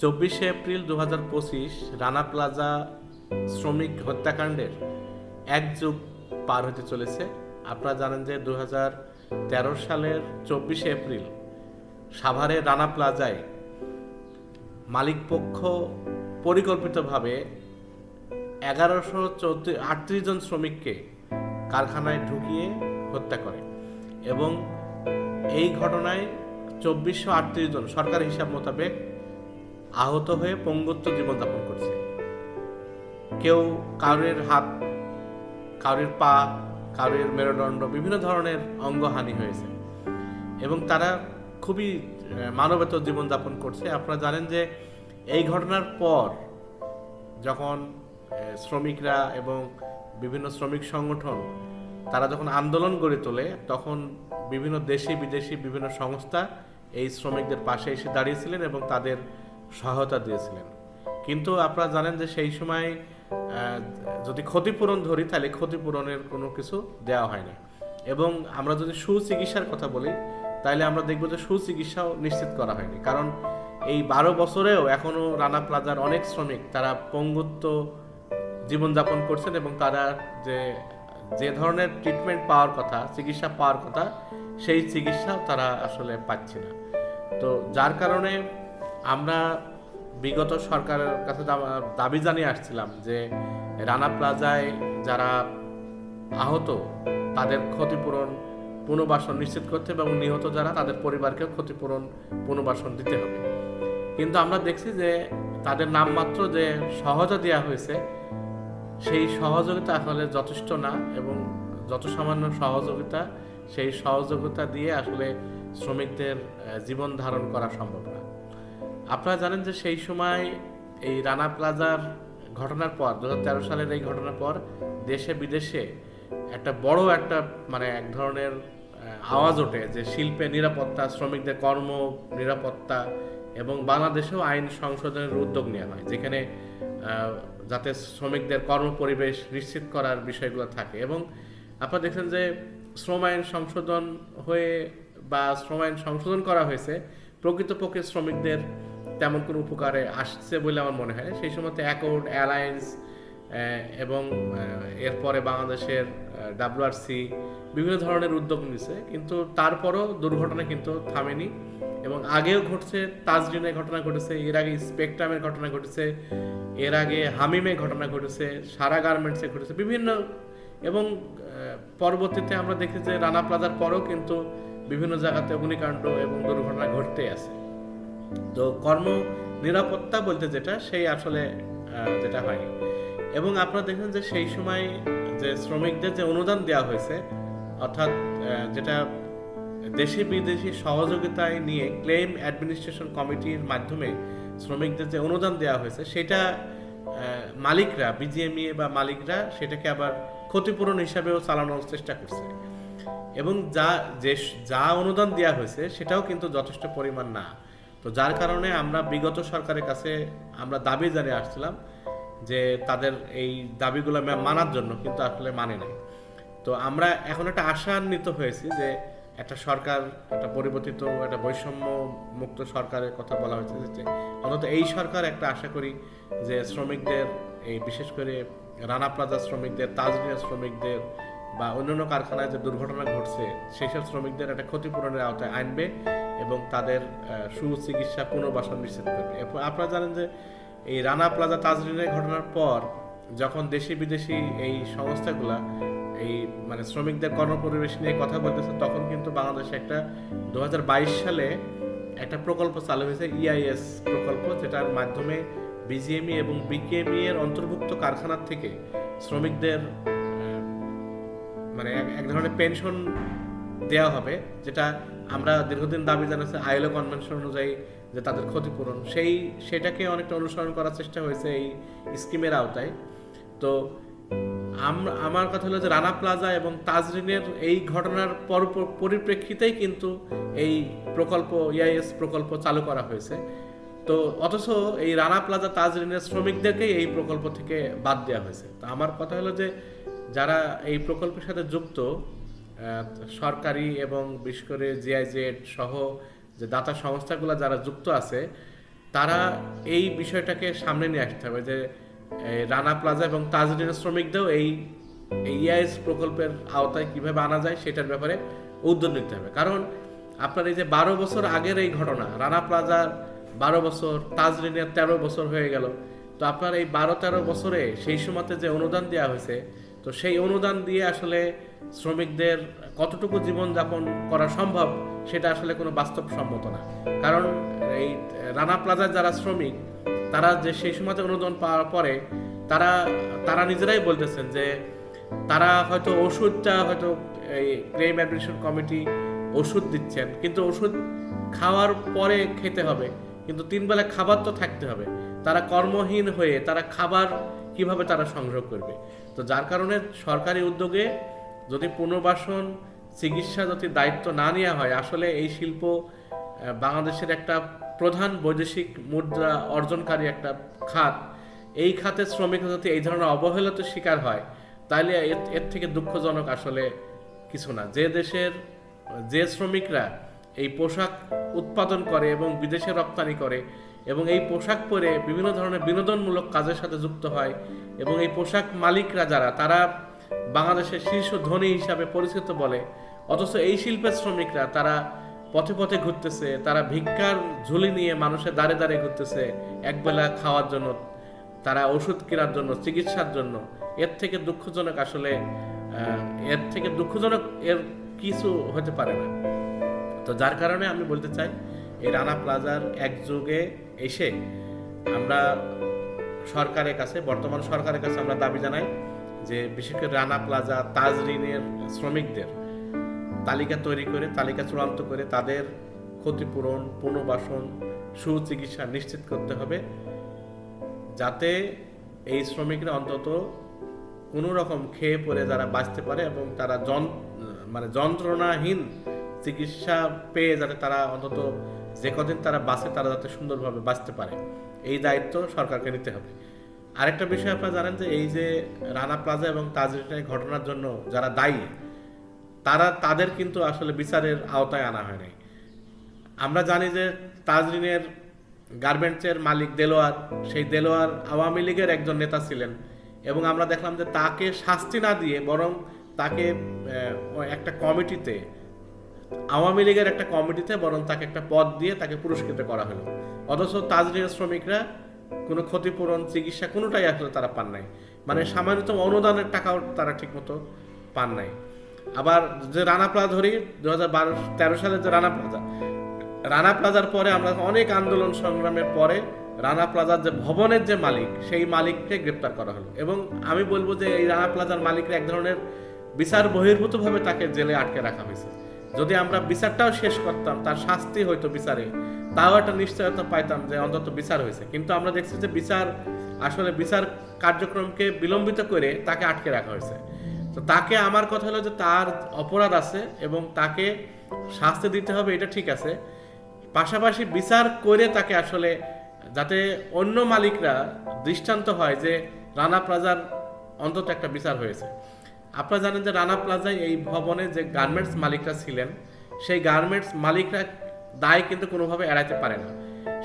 চব্বিশে এপ্রিল দু হাজার পঁচিশ রানা প্লাজা শ্রমিক হত্যাকাণ্ডের এক যুগ পার হতে চলেছে। আপনারা জানেন যে দু হাজার তেরো সালের চব্বিশে এপ্রিল সাভারে রানা প্লাজায় মালিকপক্ষ পরিকল্পিতভাবে এগারোশো আটত্রিশ জন শ্রমিককে কারখানায় ঢুকিয়ে হত্যা করে এবং এই ঘটনায় চব্বিশশো আটত্রিশ জন সরকার হিসাব মোতাবেক আহত হয়ে পঙ্গুত্ব জীবনযাপন করছে। কেউ কারোর হাত কারোর পা কারোর মেরুদণ্ড বিভিন্ন ধরনের অঙ্গহানি হয়েছে। এবং তারা খুবই আহ, মানবেতর জীবনযাপন করছে। আপনারা জানেন যে এই ঘটনার পর যখন শ্রমিকরা এবং বিভিন্ন শ্রমিক সংগঠন তারা যখন আন্দোলন গড়ে তোলে তখন বিভিন্ন দেশি বিদেশি বিভিন্ন সংস্থা এই শ্রমিকদের পাশে এসে দাঁড়িয়েছিলেন এবং তাদের সহায়তা দিয়েছিলেন। কিন্তু আপনারা জানেন যে সেই সময় যদি ক্ষতিপূরণ ধরি তাহলে ক্ষতিপূরণের কোনো কিছু দেওয়া হয়নি। এবং আমরা যদি সুচিকিৎসার কথা বলি, তাহলে আমরা দেখব যে সুচিকিৎসাও নিশ্চিত করা হয়নি। কারণ এই বারো বছরেও এখনও রানা প্লাজার অনেক শ্রমিক, তারা পঙ্গুত্ব জীবনযাপন করছেন এবং তারা যে যে ধরনের ট্রিটমেন্ট পাওয়ার কথা, চিকিৎসা পাওয়ার কথা, সেই চিকিৎসাও তারা আসলে পাচ্ছে না। তো যার কারণে আমরা বিগত সরকারের কাছে দাবি জানিয়ে আসছিলাম যে রানা প্লাজায় যারা আহত, তাদের ক্ষতিপূরণ পুনর্বাসন নিশ্চিত করতে এবং নিহত যারা, তাদের পরিবারকেও ক্ষতিপূরণ পুনর্বাসন দিতে হবে। কিন্তু আমরা দেখছি যে তাদের নামমাত্র যে সহজা দেওয়া হয়েছে, সেই সহযোগিতা আসলে যথেষ্ট না এবং যত সামান্য সহযোগিতা, সেই সহযোগিতা দিয়ে আসলে শ্রমিকদের জীবন ধারণ করা সম্ভব না। আপনারা জানেন যে সেই সময় এই রানা প্লাজার ঘটনার পর দু হাজার তেরো সালের এই ঘটনার পর দেশে বিদেশে একটা বড় একটা মানে এক ধরনের আওয়াজ ওঠে যে শিল্পে নিরাপত্তা, শ্রমিকদের কর্ম নিরাপত্তা এবং বাংলাদেশেও আইন সংশোধনের উদ্যোগ নেওয়া হয়, যেখানে যাতে শ্রমিকদের কর্ম পরিবেশ নিশ্চিত করার বিষয়গুলো থাকে এবং আপনারা দেখছেন যে শ্রম আইন সংশোধন হয়ে বা শ্রম আইন সংশোধন করা হয়েছে, প্রকৃতপক্ষে শ্রমিকদের তেমন কোনো উপকারে আসছে বলে আমার মনে হয় সেই সময় অ্যাকর্ড অ্যালায়েন্স এবং এরপরে বাংলাদেশের ডাব্লিউআরসি বিভিন্ন ধরনের উদ্যোগ নিছে। কিন্তু তারপরও দুর্ঘটনা কিন্তু থামেনি। এবং আগেও ঘটছে, তাজরিনের ঘটনা ঘটেছে, এর আগে স্পেকট্রামের ঘটনা ঘটেছে, এর আগে হামিমে ঘটনা ঘটেছে, সারা গার্মেন্টসে ঘটেছে, বিভিন্ন, এবং পরবর্তীতে আমরা দেখি যে রানা প্লাজার পরও কিন্তু বিভিন্ন জায়গাতে অগ্নিকাণ্ড এবং দুর্ঘটনা ঘটতেই আছে। তো কর্ম নিরাপত্তা বলতে যেটা, সেই আসলে যেটা হয়নি এবং আপনারা দেখেন যে সেই সময় যে শ্রমিকদের যে অনুদান দেওয়া হয়েছে, অর্থাৎ যেটা দেশি বিদেশি সহযোগিতায় নিয়ে ক্লেম অ্যাডমিনিস্ট্রেশন কমিটির মাধ্যমে শ্রমিকদের যে অনুদান দেওয়া হয়েছে, সেটা মালিকরা বিজিএমইএ বা মালিকরা সেটাকে আবার ক্ষতিপূরণ হিসাবেও চালানোর চেষ্টা করছে। এবং যা, যে, যা অনুদান দেওয়া হয়েছে, সেটাও কিন্তু যথেষ্ট পরিমাণ না। তো যার কারণে আমরা বিগত সরকারের কাছে আমরা দাবি জানিয়ে আসছিলাম যে তাদের এই দাবিগুলো মানার জন্য, কিন্তু আসলে মানে নাই। তো আমরা এখন একটা আশান্বিত হয়েছি যে একটা সরকার, একটা পরিবর্তিত, একটা বৈষম্য মুক্ত সরকারের কথা বলা হয়েছে অন্তত এই সরকার একটা আশা করি যে শ্রমিকদের, এই বিশেষ করে রানা প্লাজা শ্রমিকদের তাজমিয়া শ্রমিকদের বা অন্যান্য কারখানায় যে দুর্ঘটনা ঘটছে সেই সব শ্রমিকদের একটা ক্ষতিপূরণের আওতায় আনবে। এবং তাদের সুচিকিৎসা পুনর্বাসন নিশ্চিত করবে। আপনারা জানেন যে এই রানা প্লাজা তাজরিনের ঘটনার পর যখন দেশি বিদেশি এই সংস্থাগুলা এই মানে শ্রমিকদের কর্মপরিবেশ নিয়ে কথা বলতেছে, তখন কিন্তু বাংলাদেশে একটা দু হাজার বাইশ সালে একটা প্রকল্প চালু হয়েছে ইআইএস প্রকল্প, যেটার মাধ্যমে বিজিএমই এবং বিকেএমই এর অন্তর্ভুক্ত কারখানার থেকে শ্রমিকদের মানে এক ধরনের পেনশন দেওয়া হবে, যেটা আমরা দীর্ঘদিন দাবি জানাচ্ছি আইলো কনভেনশন অনুযায়ী যে তাদের ক্ষতিপূরণ। সেই, সেটাকে অনেকটা অনুসরণ করার চেষ্টা হয়েছে এই স্কিমের আওতায়। তো আম- আমার কথা হলো যে রানা প্লাজা এবং তাজরিনের এই ঘটনার পর পর- পরিপ্রেক্ষিতেই কিন্তু এই প্রকল্প ইআইএস প্রকল্প চালু করা হয়েছে। তো অথচ এই রানা প্লাজা, তাজরিনের শ্রমিকদেরকেই এই প্রকল্প থেকে বাদ দেওয়া হয়েছে। তো আমার কথা হলো যে যারা এই প্রকল্পের সাথে যুক্ত সরকারি এবং বিশেষ করে জিআইজেড সহ যে দাতা সংস্থাগুলো যারা যুক্ত আছে, তারা এই বিষয়টাকে সামনে নিয়ে আসতে হবে যে রানা প্লাজা এবং তাজরিনের শ্রমিকদেরও এই ইআইএস প্রকল্পের আওতায় কীভাবে আনা যায় সেটার ব্যাপারে উদ্যোগ নিতে হবে। কারণ আপনার এই যে বারো বছর আগের এই ঘটনা, রানা প্লাজার বারো বছর, তাজরিনের তেরো বছর হয়ে গেল। তো আপনার এই বারো তেরো বছরে সেই সময়তে যে অনুদান দেওয়া হয়েছে তো সেই অনুদান দিয়ে আসলে শ্রমিকদের কতটুকু জীবনযাপন করা সম্ভব সেটা আসলে কোনো বাস্তবসম্মত না। কারণ এই রানা প্লাজার যারা শ্রমিক, তারা যে সেই সময়তে অনুদান পাওয়ার পরে তারা তারা নিজেরাই বলতেছেন যে তারা হয়তো ওষুধটা হয়তো এই ক্লেম অ্যাডমিশন কমিটি ওষুধ দিচ্ছেন, কিন্তু ওষুধ খাওয়ার পরে খেতে হবে, কিন্তু তিন বেলা খাবার তো থাকতে হবে। তারা কর্মহীন হয়ে তারা খাবার কীভাবে তারা সংগ্রহ করবে? তো যার কারণে সরকারি উদ্যোগে যদি পুনর্বাসন, চিকিৎসা যদি দায়িত্ব না নেওয়া হয়, আসলে এই শিল্প বাংলাদেশের একটা প্রধান বৈদেশিক মুদ্রা অর্জনকারী একটা খাত। এই খাতের শ্রমিকরা যদি এই ধরনের অবহেলিত শিকার হয় তাহলে এর- এর থেকে দুঃখজনক আসলে কিছু না। যে দেশের, যে শ্রমিকরা এই পোশাক উৎপাদন করে এবং বিদেশে রপ্তানি করে এবং এই পোশাক পরে বিভিন্ন ধরনের বিনোদনমূলক কাজের সাথে যুক্ত হয় এবং এই পোশাক মালিকরা যারা, তারা বাংলাদেশের শীর্ষ ধনী হিসাবে পরিচিত বলে। অথচ এই শিল্পের শ্রমিকরা, তারা পথে পথে ঘুরতেছে, তারা ভিক্ষার ঝুলি নিয়ে মানুষের দাঁড়ে দাঁড়িয়ে ঘুরতেছে, একবেলা খাওয়ার জন্য, তারা ওষুধ কেনার জন্য, চিকিৎসার জন্য। এর থেকে দুঃখজনক আসলে এর থেকে দুঃখজনক এর কিছু হতে পারে না। তো যার কারণে আমি বলতে চাই এই রানা প্লাজার এক যুগে এসে আমরা সরকারের কাছে, বর্তমান সরকারের কাছে আমরা দাবি জানাই যে বিশেষ করে রানা প্লাজা তাজরিনের শ্রমিকদের তালিকা তৈরি করে, তালিকা চূড়ান্ত করে তাদের ক্ষতিপূরণ, পুনর্বাসন, সুচিকিৎসা নিশ্চিত করতে হবে যাতে এই শ্রমিকরা অন্তত কোনো রকম খেয়ে পরে যারা বাঁচতে পারে এবং তারা যন মানে যন্ত্রণাহীন চিকিৎসা পেয়ে যাতে তারা অন্তত যে কদিন তারা বাঁচে তারা যাতে সুন্দরভাবে বাঁচতে পারে। এই দায়িত্ব সরকারকে নিতে হবে। আরেকটা বিষয় আপনারা জানেন যে, এই যে রানা প্লাজা এবং তাজরিনের ঘটনার জন্য যারা দায়ী, তারা, তাদের কিন্তু আসলে বিচারের আওতায় আনা হয় নাই আমরা জানি যে তাজরিনের গার্মেন্টসের মালিক দেলোয়ার, সেই দেলোয়ার আওয়ামী লীগের একজন নেতা ছিলেন এবং আমরা দেখলাম যে তাকে শাস্তি না দিয়ে বরং তাকে একটা কমিটিতে আওয়ামী লীগের একটা কমিটিতে বরং তাকে একটা পদ দিয়ে তাকে পুরস্কৃত করা হলো। অথচ তাজরিনের শ্রমিকরা কোনো ক্ষতিপূরণ, চিকিৎসা কোনোটাই আসলে তারা পান নাই। মানে সামান্যতম অনুদানের টাকাও তারা ঠিকমতো পান নাই। আবার যে রানা প্লাজা ধরি দু হাজার সালের যে রানা প্লাজা, রানা প্লাজার পরে আমরা অনেক আন্দোলন সংগ্রামের পরে রানা প্লাজার যে ভবনের যে মালিক, সেই মালিককে গ্রেপ্তার করা হলো। এবং আমি বলব যে এই রানা প্লাজার মালিকরা এক ধরনের বিচার বহির্ভূতভাবে তাকে জেলে আটকে রাখা হয়েছে। যদি আমরা বিচারটাও শেষ করতাম, তার শাস্তি হয়তো বিচারে। তাও একটা নিশ্চয়তা পাইতাম যে অন্তত বিচার হয়েছে। কিন্তু আমরা দেখছি যে বিচার, আসলে বিচার কার্যক্রমকে বিলম্বিত করে তাকে আটকে রাখা হয়েছে। তো তাকে আমার কথা হলো যে তার অপরাধ আছে এবং তাকে শাস্তি দিতে হবে, এটা ঠিক আছে। পাশাপাশি বিচার করে তাকে আসলে যাতে অন্য মালিকরা দৃষ্টান্ত হয় যে রানা প্লাজার অন্তত একটা বিচার হয়েছে। আপনারা জানেন যে রানা প্লাজায় এই ভবনে যে গার্মেন্টস মালিকরা ছিলেন, সেই গার্মেন্টস মালিকরা দায় কিন্তু কোনোভাবে এড়াইতে পারে না।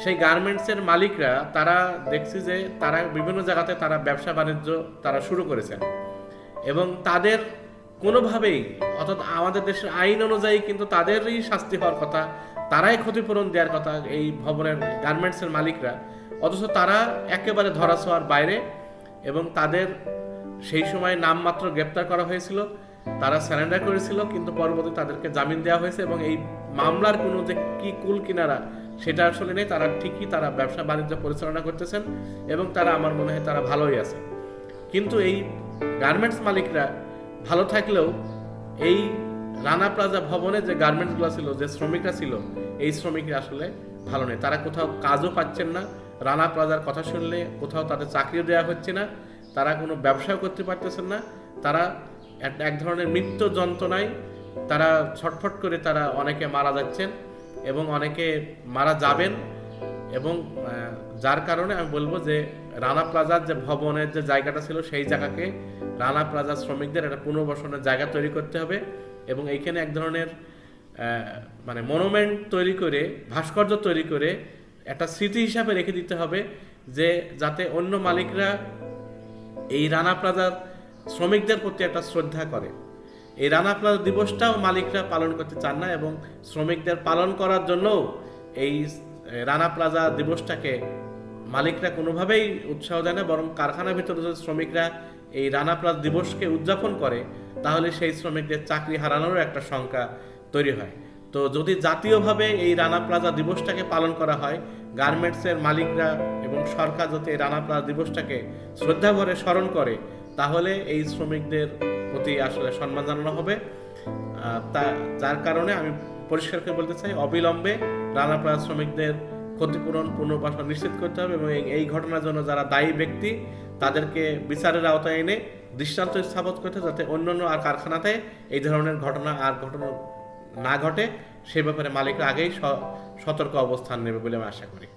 সেই গার্মেন্টসের মালিকরা, তারা দেখছি যে তারা বিভিন্ন জায়গাতে তারা ব্যবসা বাণিজ্য তারা শুরু করেছেন। এবং তাদের কোনোভাবেই, অর্থাৎ আমাদের দেশের আইন অনুযায়ী কিন্তু তাদেরই শাস্তি হওয়ার কথা, তারাই ক্ষতিপূরণ দেওয়ার কথা এই ভবনের গার্মেন্টসের মালিকরা, অথচ তারা একেবারে ধরাছোঁয়ার বাইরে এবং তাদের সেই সময় নামমাত্র গ্রেপ্তার করা হয়েছিল। তারা স্যারেন্ডার করেছিল, কিন্তু পরবর্তী তাদেরকে জামিন দেওয়া হয়েছে এবং এই মামলার কোনো যে কি কুল কিনারা, সেটা আসলে নেই। তারা ঠিকই তারা ব্যবসা বাণিজ্য পরিচালনা করতেছেন এবং তারা আমার মনে হয় তারা ভালোই আছে। কিন্তু এই গার্মেন্টস মালিকরা ভালো থাকলেও এই রানা প্লাজা ভবনে যে গার্মেন্টসগুলো ছিল, যে শ্রমিকরা ছিল, এই শ্রমিকরা আসলে ভালো নেই। তারা কোথাও কাজও পাচ্ছেন না। রানা প্লাজার কথা শুনলে কোথাও তাদের চাকরিও দেওয়া হচ্ছে না। তারা কোনো ব্যবসাও করতে পারতেছেন না। তারা এক- ধরনের মৃত্যু যন্ত্রণায় তারা ছটফট করে তারা অনেকে মারা যাচ্ছেন এবং অনেকে মারা যাবেন এবং যার কারণে আমি বলব যে রানা প্লাজার যে ভবনের যে জায়গাটা ছিল সেই জায়গাকে রানা প্লাজার শ্রমিকদের একটা পুনর্বাসনের জায়গা তৈরি করতে হবে এবং এইখানে এক ধরনের মানে মনুমেন্ট তৈরি করে, ভাস্কর্য তৈরি করে একটা স্মৃতি হিসাবে রেখে দিতে হবে যে যাতে অন্য মালিকরা এই রানা প্লাজার শ্রমিকদের প্রতি একটা শ্রদ্ধা করে। এই রানা প্লাজা দিবসটাও মালিকরা পালন করতে চান না এবং শ্রমিকদের পালন করার জন্যও এই রানা প্লাজা দিবসটাকে মালিকরা কোনোভাবেই উৎসাহ দেয় না, বরং কারখানার ভিতরে যদি শ্রমিকরা এই রানা প্লাজা দিবসকে উদযাপন করে, তাহলে সেই শ্রমিকদের চাকরি হারানোরও একটা শঙ্কা তৈরি হয়। তো যদি জাতীয়ভাবে এই রানা প্লাজা দিবসটাকে পালন করা হয় গার্মেন্টসের মালিকরা এবং সরকার যাতে রানা প্লাজা দিবসটাকে শ্রদ্ধা ভরে স্মরণ করে, তাহলে এই শ্রমিকদের প্রতি আসলে সম্মান জানানো হবে। তা, যার কারণে আমি পরিষ্কার করে বলতে চাই, অবিলম্বে রানা প্লাজা শ্রমিকদের ক্ষতিপূরণ পুনর্বাসন নিশ্চিত করতে হবে এবং এই ঘটনার জন্য যারা দায়ী ব্যক্তি, তাদেরকে বিচারের আওতায় এনে দৃষ্টান্ত স্থাপন করতে যাতে অন্যান্য আর কারখানাতে এই ধরনের ঘটনা আর ঘটনা না ঘটে। সে ব্যাপারে মালিকরা আগেই সতর্ক অবস্থান নেবে বলে আমি আশা করি।